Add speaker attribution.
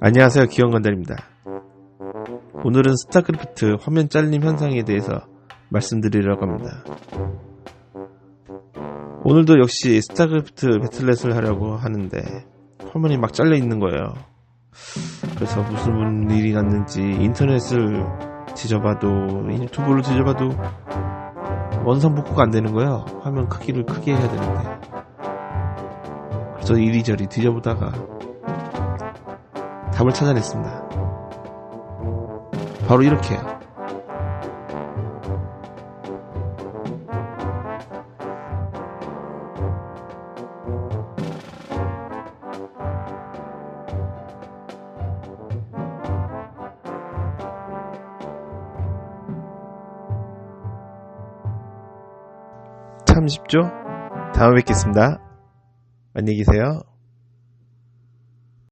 Speaker 1: 안녕하세요 기원건달입니다. 오늘은 스타크래프트 화면 잘림 현상에 대해서 말씀드리려고 합니다. 오늘도 역시 스타크래프트 배틀넷을 하려고 하는데 화면이 막 잘려 있는 거예요. 그래서 무슨 일이 났는지 인터넷을 뒤져봐도 유튜브를 뒤져봐도 원선 복구가 안 되는 거예요. 화면 크기를 크게 해야 되는데. 그래서 이리저리 뒤져보다가 답을 찾아냈습니다. 바로 이렇게. 참 쉽죠? 다음에 뵙겠습니다. 안녕히 계세요.